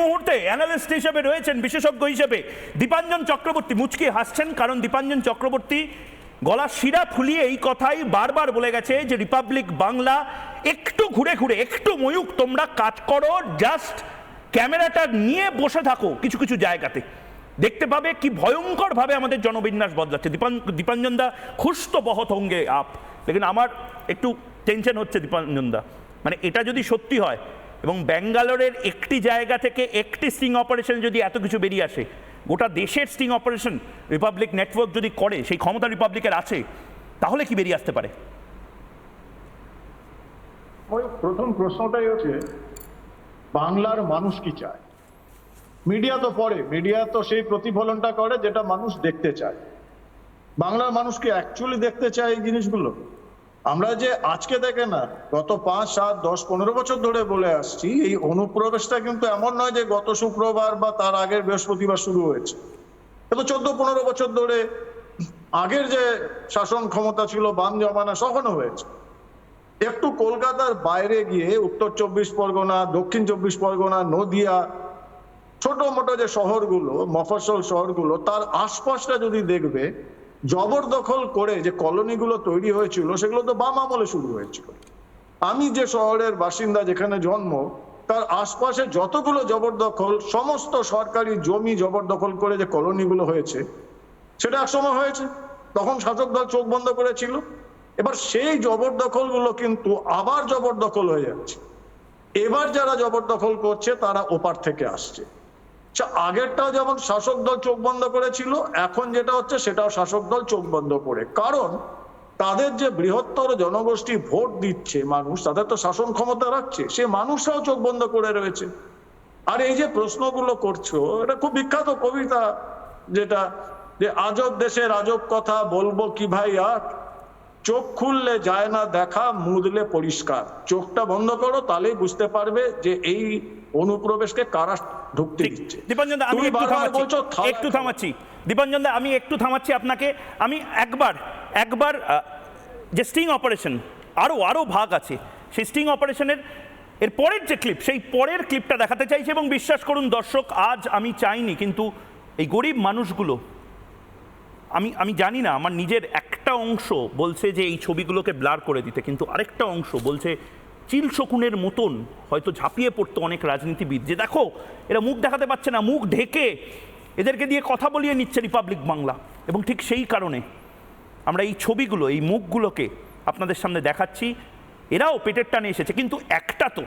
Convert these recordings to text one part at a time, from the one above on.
মুহূর্তে অ্যানালিস্ট হিসেবে রয়েছেন বিশেষজ্ঞ হিসেবে দীপাঞ্জন চক্রবর্তী। মুচকি হাসছেন কারণ দীপাঞ্জন চক্রবর্তী গলা শিরা ফুলিয়ে এই কথাই বারবার বলে গেছে যে রিপাবলিক বাংলা একটু ঘুরে ঘুরে, একটু ময়ূক তোমরা কাজ করো জাস্ট ক্যামেরাটা নিয়ে বসে থাকো কিছু কিছু জায়গাতে। দেখতে পাবে কি ভয়ঙ্কর ভাবে আমাদের জনবিন্যাস বদলাচ্ছে। দীপাঞ্জন দা খুশ তো বহত হঙ্গে আপ। লেকিন আমার একটু টেনশন হচ্ছে দীপাঞ্জন দা। মানে এটা যদি সত্যি হয় এবং ব্যাঙ্গালোরের একটি জায়গা থেকে একটি স্টিং অপারেশন যদি এত কিছু বেরিয়ে আসে, গোটা দেশের স্টিং অপারেশন রিপাবলিক নেটওয়ার্ক যদি করে, সেই ক্ষমতা রিপাবলিকের আছে, তাহলে কি বেরিয়ে আসতে পারে? প্রথম প্রশ্নটাই হচ্ছে, বাংলার মানুষ কি চায়? মিডিয়া তো পড়ে, মিডিয়া তো সেই প্রতিফলনটা করে যেটা মানুষ দেখতে চায়। বাংলার মানুষ কি অ্যাকচুয়ালি দেখতে চায় এই জিনিসগুলো? আমরা যে আজকে দেখে না, গত পাঁচ, সাত, দশ, পনেরো বছর ধরে বলে আসছি, এই অনুপ্রবেশটা কিন্তু এমন নয় যে গত শুক্রবার বা তার আগের বৃহস্পতিবার শুরু হয়েছে। কিন্তু চোদ্দ, পনেরো বছর ধরে আগের যে শাসন ক্ষমতা ছিল, বাম জমানা তখনও হয়েছে। একটু কলকাতার বাইরে গিয়ে উত্তর চব্বিশ পরগনা, দক্ষিণ চব্বিশ পরগনা, নদিয়া, ছোট মোটো যে শহরগুলো, মফস্বল শহরগুলো, তার আশপাশটা যদি দেখবে জবরদখল করে যে কলোনিগুলো তৈরি হয়েছিল, সেগুলো তো বাম আমলে শুরু হয়েছিল। আমি যে শহরের বাসিন্দা যেখানে জন্ম, তার আশপাশে যতগুলো জবরদখল, সমস্ত সরকারি জমি জবরদখল করে যে কলোনিগুলো হয়েছে, সেটা একসময় হয়েছে। তখন শাসক দল চোখ বন্ধ করেছিল। এবার সেই জবরদখলগুলো কিন্তু আবার জবরদখল হয়ে যাচ্ছে। এবার যারা জবরদখল করছে, তারা ওপার থেকে আসছে। আগেরটাও যেমন শাসক দল চোখ বন্ধ করেছিল, এখন যেটা হচ্ছে সেটাও শাসক দল চোখ বন্ধ করে। কারণ তাদের যে বৃহত্তর জনগোষ্ঠী ভোট দিচ্ছে মানুষ, তাদের তো শাসন ক্ষমতা রাখছে, সে মানুষরাও চোখ বন্ধ করে রয়েছে। আর এই যে প্রশ্নগুলো করছ, এটা খুব বিখ্যাত কবিতা, যেটা যে আজব দেশের আজব কথা বলব কি ভাই আর? চোখ খুললে যায় না দেখা মুদলে পরিষ্কার। চোখটা বন্ধ করো তাহলেই বুঝতে পারবে যে এই অনুপ্রবেশকে কারা ঢুকতে দিচ্ছে। দীপাঞ্জন আমি একটু থামাচ্ছি। একটু থামাচ্ছি। দীপাঞ্জন আমি একটু থামাচ্ছি আপনাকে। আমি একবার একবার যে স্টিং অপারেশন আরও আরও ভাগ আছে। সেই স্টিং অপারেশনের এর পরের যে ক্লিপ সেই পরের ক্লিপটা দেখাতে চাইছি এবং বিশ্বাস করুন দর্শক আজ আমি চাইনি কিন্তু এই গরিব মানুষগুলো আমি আমি জানি না, আমার নিজের একটা অংশ বলছে যে এই ছবিগুলোকে ব্লার করে দিতে, কিন্তু আরেকটা অংশ বলছে চিল শকুনের মতন হয়তো ঝাঁপিয়ে পড়তো অনেক রাজনীতিবিদ যে দেখো, এরা মুখ দেখাতে পারছে না, মুখ ঢেকে এদেরকে দিয়ে কথা বলিয়ে নিচ্ছে রিপাবলিক বাংলা। এবং ঠিক সেই কারণে আমরা এই ছবিগুলো, এই মুখগুলোকে আপনাদের সামনে দেখাচ্ছি। এরাও পেটের টানে এসেছে, কিন্তু একটা তো,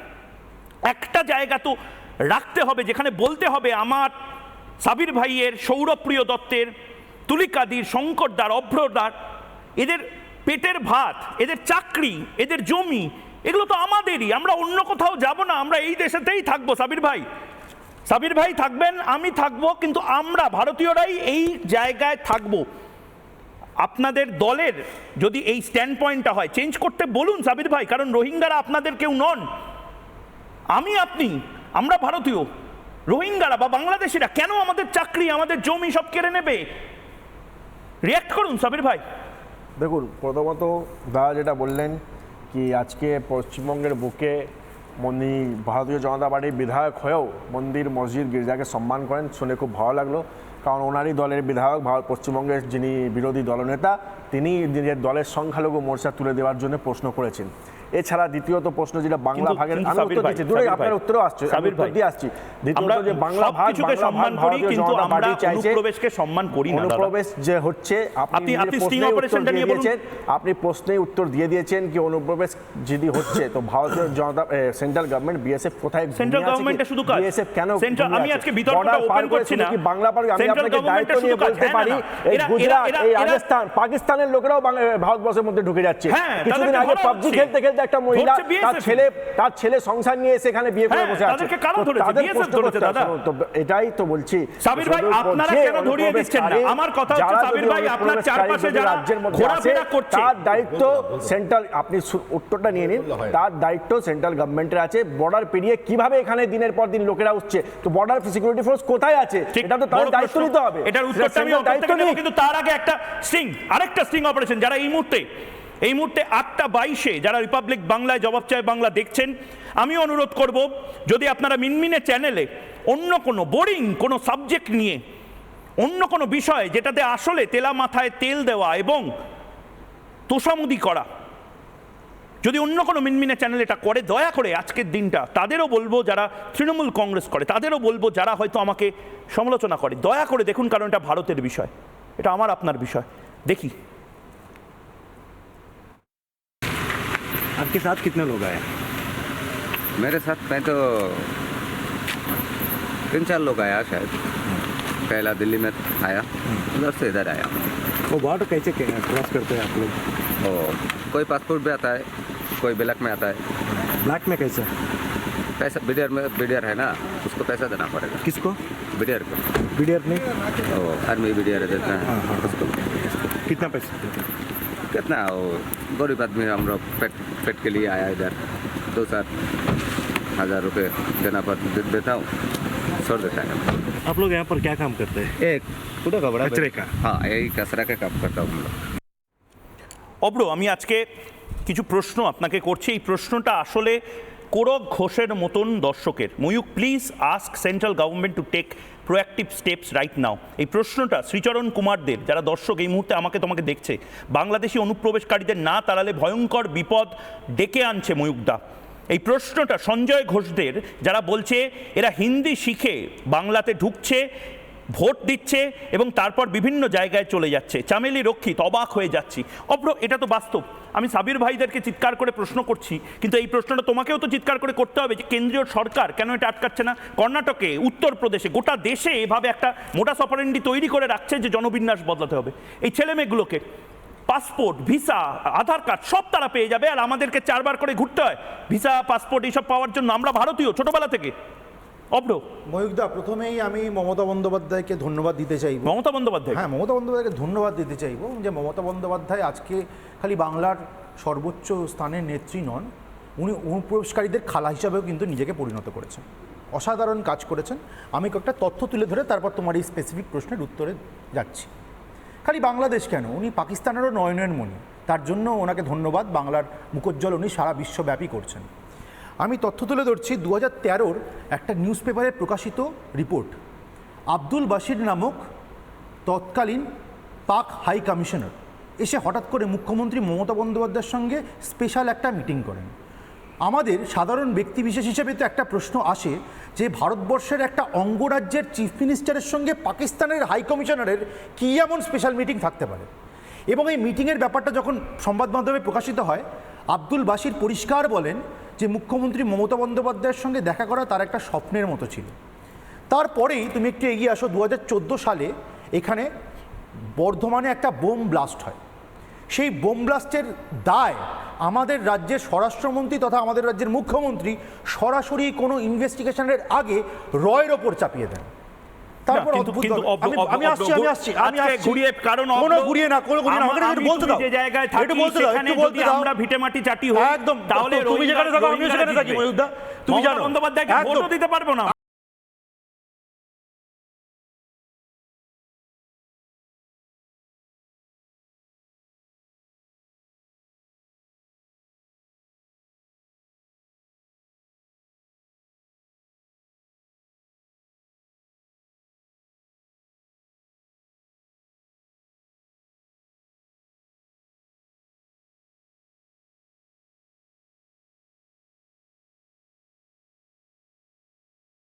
একটা জায়গা তো রাখতে হবে, যেখানে বলতে হবে আমার সাবির ভাইয়ের সৌরপ্রিয় দত্তের তুলিকাদির, শঙ্করদার, অভ্রদার, এদের পেটের ভাত, এদের চাকরি, এদের জমি, এগুলো তো আমাদেরই, আমরা অন্য কোথাও যাব না, আমরা এই দেশেতেই থাকব, সাবির ভাই। সাবির ভাই থাকবেন, আমি থাকব, কিন্তু আমরা ভারতীয়রাই এই জায়গায় থাকব। আপনাদের দলের যদি এই স্ট্যান্ড পয়েন্টটা হয় চেঞ্জ করতে বলুন সাবির ভাই, কারণ রোহিঙ্গারা আপনাদের কেউ নন। আমি আপনি, আমরা ভারতীয়। রোহিঙ্গারা বা বাংলাদেশিরা, কেন আমাদের চাকরি, আমাদের জমি সব কেড়ে নেবে? রিয়াক্ট করুন, সাবির ভাই। দেখুন, প্রথমত দাদা যেটা বললেন কি আজকে পশ্চিমবঙ্গের বুকে মনি ভারতীয় জনতা পার্টির বিধায়ক হয়েও মন্দির মসজিদ গির্জাকে সম্মান করেন, শুনে খুব ভালো লাগল। কারণ ওনারই দলের বিধায়ক ভারত পশ্চিমবঙ্গের যিনি বিরোধী দলনেতা, তিনি দলের সংখ্যালঘু মোর্চা তুলে দেওয়ার জন্য প্রশ্ন করেছেন। এছাড়া দ্বিতীয়ত প্রশ্ন যেটা বাংলা ভাগের আমি উত্তর দিচ্ছি। দূরে আপনার উত্তরও আসছে আমি সাবির উত্তর ভাই, দিয়ে আসছি। দ্বিতীয়ত যে বাংলা ভাগ সম্মান করি কিন্তু আমরা অনুপ্রবেশকে সম্মান করি না অনুপ্রবেশ যে হচ্ছে আপনি আপনি- উত্তর দিয়ে নিয়ে আপনি প্রশ্নেই উত্তর দিয়ে দিয়েছেন কি অনুপ্রবেশ যদি হচ্ছে তো Bharatiya Janata central government BSF কোথায় সেন্ট্রাল গভর্নমেন্টের শুধু কাজ। বিএসএফ কেন সেন্ট্রাল আমি আজকে বিতর্কটা ওপেন করছি না। কি বাংলা পার আমি আপনাকে দায়িত্ব নিয়ে বলতে হ্যাঁ, পারি। এই গুজরাট এই রাজস্থান পাকিস্তানের লোকেরাও ভারতবর্ষের মধ্যে ঢুকে যাচ্ছে। হ্যাঁ, কিছুদিন আগে পাবজি খেলতে খেলতে একটা মহিলা তার ছেলে তার ছেলে সংসার নিয়ে সেখানে বিয়ে করে হ্যাঁ, বসে আছে। এটাই তো বলছি। সাবির ভাই, আপনারা কেন ধরিয়ে দিচ্ছেন না? আমার কথা হচ্ছে, সাবির ভাই, আপনার চারপাশে যারা রাজ্যের মধ্যে। তার দায়িত্ব সেন্ট্রাল আপনি উত্তরটা নিয়ে নিন। তার দায়িত্ব সেন্ট্রাল গভর্নমেন্টের আছে। বর্ডার পেরিয়ে কীভাবে এখানে দিনের পর দিন লোকেরা উঠছে? তো বর্ডার সিকিউরিটি ফোর্স কোথায় আছে? ঠিক, এটা তো বড় দায়িত্ব নিতে হবে। এটার উত্তরটা আমি কিন্তু তার আগে একটা স্টিং আরেকটা স্টিং অপারেশন যারা এই মুহূর্তে এই মুহূর্তে আটটা বাইশে যারা রিপাবলিক বাংলায় জবাব চায় বাংলা দেখছেন আমি অনুরোধ করব, যদি আপনারা মিনমিনে চ্যানেলে অন্য কোনো বোরিং কোনো সাবজেক্ট নিয়ে, অন্য কোনো বিষয় যেটাতে আসলে তেলা মাথায় তেল দেওয়া এবং তোষামুদি করা, যদি অন্য কোনো মিনমিনে চ্যানেল এটা করে, দয়া করে আজকের দিনটা, তাদেরও বলব যারা তৃণমূল কংগ্রেস করে, তাদেরও বলব যারা হয়তো আমাকে সমালোচনা করে, দয়া করে দেখুন কারণ এটা ভারতের বিষয়, এটা আমার আপনার বিষয়, দেখি। आपके साथ कितने लोग आए? मेरे साथ मैं तो तीन चार लोग आया शायद। पहला दिल्ली में आया उधर से इधर आया। वो बॉर्डर कैसे क्रॉस करते हैं आप लोग? और कोई पासपोर्ट भी आता है कोई ब्लैक में आता है। ब्लैक में कैसे? पैसा बीडीआर में बीडीआर है ना उसको पैसा देना पड़ेगा। किसको? बीडीआर को। बीडीआर नहीं? वो आर्मी बीडीआर देता है उसको। कितना पैसा हैं? कितना वो गरीब आदमी हम लोग पेट पेट के लिए आया इधर दो चार हज़ार रुपये देना पड़ दे- देता हूँ छोड़ देता है आप लोग यहाँ पर क्या काम करते हैं एक पूरा का बड़ा कचरे का? हाँ यही कचरा का काम करता हूँ हम लोग অব্র আমি আজকে কিছু প্রশ্ন আপনাকে করছি এই প্রশ্নটা আসলে কোরক ঘোষের মতন দর্শকের। Mayukh please ask central government to take proactive steps right now এই প্রশ্নটা শ্রীচরণ কুমারদের, যারা দর্শক এই মুহূর্তে আমাকে তোমাকে দেখছে, বাংলাদেশি অনুপ্রবেশকারীদের না তাড়ালে ভয়ঙ্কর বিপদ ডেকে আনছে ময়ূকদা এই প্রশ্নটা সঞ্জয় ঘোষদের, যারা বলছে, এরা হিন্দি শিখে বাংলাতে ঢুকছে ভোট দিচ্ছে এবং তারপর বিভিন্ন জায়গায় চলে যাচ্ছে। চামেলি রক্ষিত, অবাক হয়ে যাচ্ছি। অপ্র এটা তো বাস্তব। আমি সাবির ভাইদেরকে চিৎকার করে প্রশ্ন করছি, কিন্তু এই প্রশ্নটা তোমাকেও তো চিৎকার করে করতে হবে যে কেন্দ্রীয় সরকার কেন এটা আটকাচ্ছে না? কর্ণাটকে, উত্তরপ্রদেশে, গোটা দেশে এভাবে একটা মোটা অপারেন্ডি তৈরি করে রাখছে যে জনবিন্যাস বদলাতে হবে। এই ছেলেমেয়েগুলোকে পাসপোর্ট, ভিসা, আধার কার্ড সব তারা পেয়ে যাবে আর আমাদেরকে চারবার করে ঘুরতে হয়। ভিসা, পাসপোর্ট এইসব পাওয়ার জন্য আমরা ভারতীয় ছোটবেলা থেকে। অব্র ময়ূকদা প্রথমেই আমি মমতা বন্দ্যোপাধ্যায়কে ধন্যবাদ দিতে চাইব। মমতা বন্দ্যোপাধ্যায় হ্যাঁ মমতা বন্দ্যোপাধ্যায়কে ধন্যবাদ দিতে চাইব যে মমতা বন্দ্যোপাধ্যায় আজকে খালি বাংলার সর্বোচ্চ স্থানের নেত্রী নন উনি অনুপ্রবেশকারীদের খালা হিসাবেও কিন্তু নিজেকে পরিণত করেছেন। অসাধারণ কাজ করেছেন। আমি কয়েকটা তথ্য তুলে ধরে তারপর তোমার এই স্পেসিফিক প্রশ্নের উত্তরে যাচ্ছি। খালি বাংলাদেশ কেন? উনি পাকিস্তানেরও নয়নের মণি। তার জন্য ওনাকে ধন্যবাদ বাংলার মুখোজ্জ্বল উনি সারা বিশ্বব্যাপী করছেন। আমি তথ্য তুলে ধরছি দু হাজার তেরোর একটা নিউজ পেপারে প্রকাশিত রিপোর্ট। আব্দুল বাশির নামক তৎকালীন পাক হাই কমিশনার এসে হঠাৎ করে মুখ্যমন্ত্রী মমতা বন্দ্যোপাধ্যায়ের সঙ্গে স্পেশাল একটা মিটিং করেন। আমাদের সাধারণ ব্যক্তিবিশেষ হিসেবে তো একটা প্রশ্ন আসে যে ভারতবর্ষের একটা অঙ্গরাজ্যের চিফ মিনিস্টারের সঙ্গে পাকিস্তানের হাই কমিশনারের কী এমন স্পেশাল মিটিং থাকতে পারে? এবং এই মিটিংয়ের ব্যাপারটা যখন সংবাদ মাধ্যমে প্রকাশিত হয়, আব্দুল বাসির পরিষ্কার বলেন যে মুখ্যমন্ত্রী মমতা বন্দ্যোপাধ্যায়ের সঙ্গে দেখা করা তার একটা স্বপ্নের মতো ছিল। তারপরেই তুমি একটু এগিয়ে আসো, দু হাজার চোদ্দ সালে এখানে বর্ধমানে একটা বোম ব্লাস্ট হয়। সেই বোম ব্লাস্টের দায় আমাদের রাজ্যের স্বরাষ্ট্রমন্ত্রী তথা আমাদের রাজ্যের মুখ্যমন্ত্রী সরাসরি কোনো ইনভেস্টিগেশনের আগে রয়ের ওপর চাপিয়ে দেন। তারপর অদ্ভুত আমি- আসছি আমি আসছি আমি আসছি। ঘুরিয়ে কারণ কোনো ঘুরিয়ে না কোনো ঘুরিয়ে না আমাকে একটু বলতে তুমি দাও। যে জায়গায় থাকি, সেখানে যদি আমরা ভিটেমাটি চাটি হই, একদম তাহলে তুমি যেখানে থাকো আমিও সেখানে থাকি ময়ূরদা। তুমি জানো। বন্দ্যোপাধ্যায়কে ভোটও দিতে পারব না।